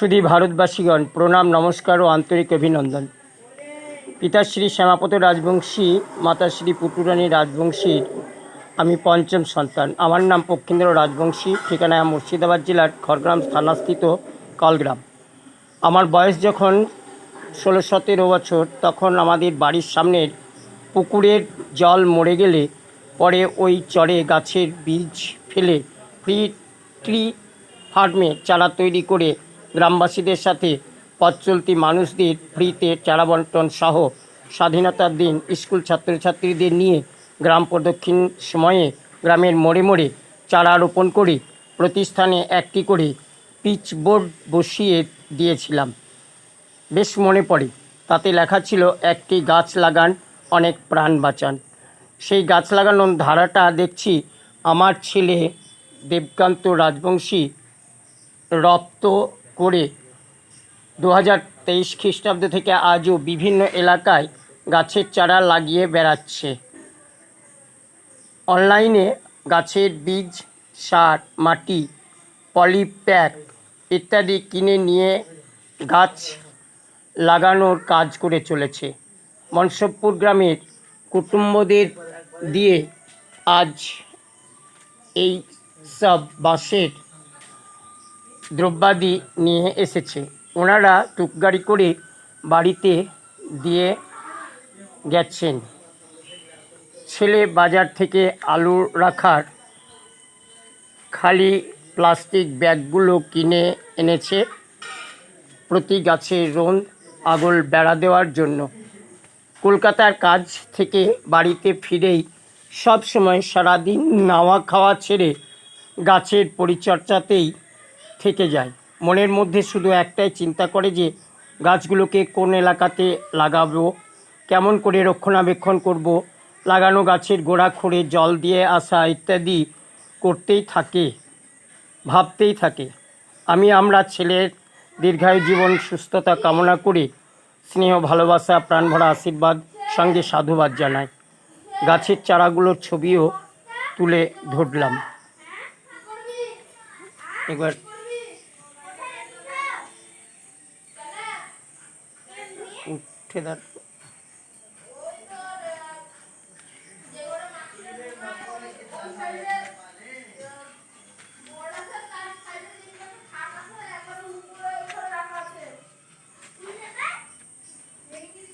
সুধী ভারতবাসীগণ, প্রণাম, নমস্কার ও আন্তরিক অভিনন্দন। পিতাশ্রী শ্যামাপত রাজবংশী, মাতাশ্রী পুটুরানী রাজবংশীর আমি পঞ্চম সন্তান। আমার নাম পক্ষীন্দ্র রাজবংশী ঠিকানা মুর্শিদাবাদ জেলার খড়গ্রাম থানাস্থিত কলগ্রাম। আমার বয়স যখন ষোলো, সতেরো বছর, তখন আমাদের বাড়ির সামনের পুকুরের জল মরে গেলে পরে ওই চরে গাছের বীজ ফেলে ফ্রি, ট্রি, ফার্মে চারা তৈরি করে গ্রামবাসীদের সাথে পথ চলতি মানুষদের ফ্রিতে চারা বন্টন সহ স্বাধীনতার দিন স্কুল ছাত্রছাত্রীদের নিয়ে গ্রাম প্রদক্ষিণ সময়ে গ্রামের মোড়ে মোড়ে চারা রোপণ করে প্রতিষ্ঠানে একটি করে পিচ বোর্ড বসিয়ে দিয়েছিলাম। বেশ মনে পড়ে, তাতে লেখা ছিল, একটি গাছ লাগান, অনেক প্রাণ বাঁচান। সেই গাছ লাগানোর ধারাটা দেখছি আমার ছেলে দেবকান্ত রাজবংশী রপ্ত করে দু হাজার তেইশ খ্রিস্টাব্দ থেকে আজও বিভিন্ন এলাকায় গাছের চারা লাগিয়ে বেড়াচ্ছে। অনলাইনে গাছের বীজ, সার, মাটি, পলিপ্যাক ইত্যাদি কিনে নিয়ে গাছ লাগানোর কাজ করে চলেছে। মনসবপুর গ্রামের কুটুম্বদের দিয়ে আজ এই সব বাঁশের দ্রব্যাদি নিয়ে এসেছে। ওনারা টুকগাড়ি করে বাড়িতে দিয়ে গেছেন। ছেলে বাজার থেকে আলু রাখার খালি প্লাস্টিক ব্যাগগুলো কিনে এনেছে প্রতি গাছে রোন আগল বেড়া দেওয়ার জন্য। কলকাতার কাজ থেকে বাড়িতে ফিরেই সব সময় সারাদিন নাওয়া খাওয়া ছেড়ে গাছের পরিচর্যাতেই থেকে যায়। মনের মধ্যে শুধু একটাই চিন্তা করে যে, গাছগুলোকে কোন এলাকাতে লাগাবো, কেমন করে রক্ষণাবেক্ষণ করব, লাগানো গাছের গোড়া খুঁড়ে জল দিয়ে আসা ইত্যাদি করতেই থাকে, ভাবতেই থাকে। আমি আমরা ছেলের দীর্ঘায়ু জীবন, সুস্থতা কামনা করে স্নেহ, ভালোবাসা, প্রাণভরা আশীর্বাদ সঙ্গে সাধুবাদ জানাই। গাছের চারাগুলোর ছবিও তুলে ধরলাম। এবার উঠে দাঁড়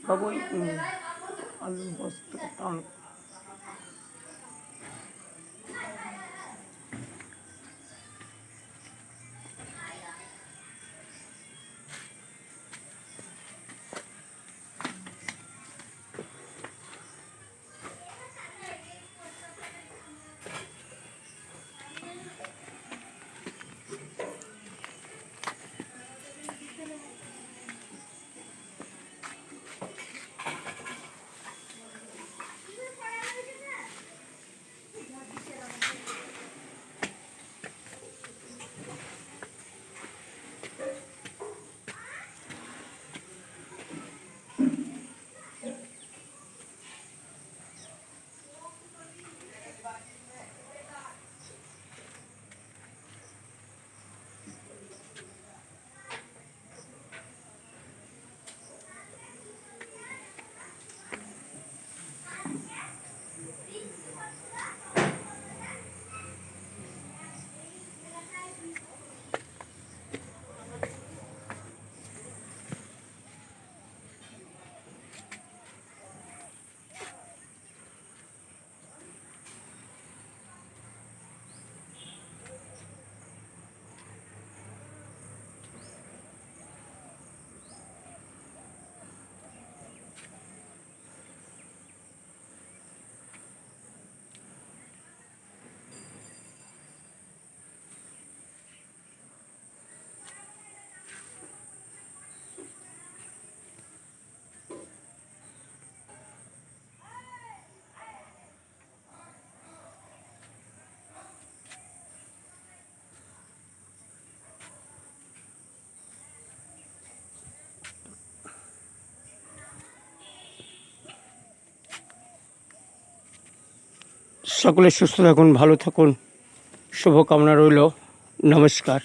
বাবু বস্তু উম, সকলে সুস্থ থাকুন ভালো থাকুন। শুভকামনা রইল। নমস্কার।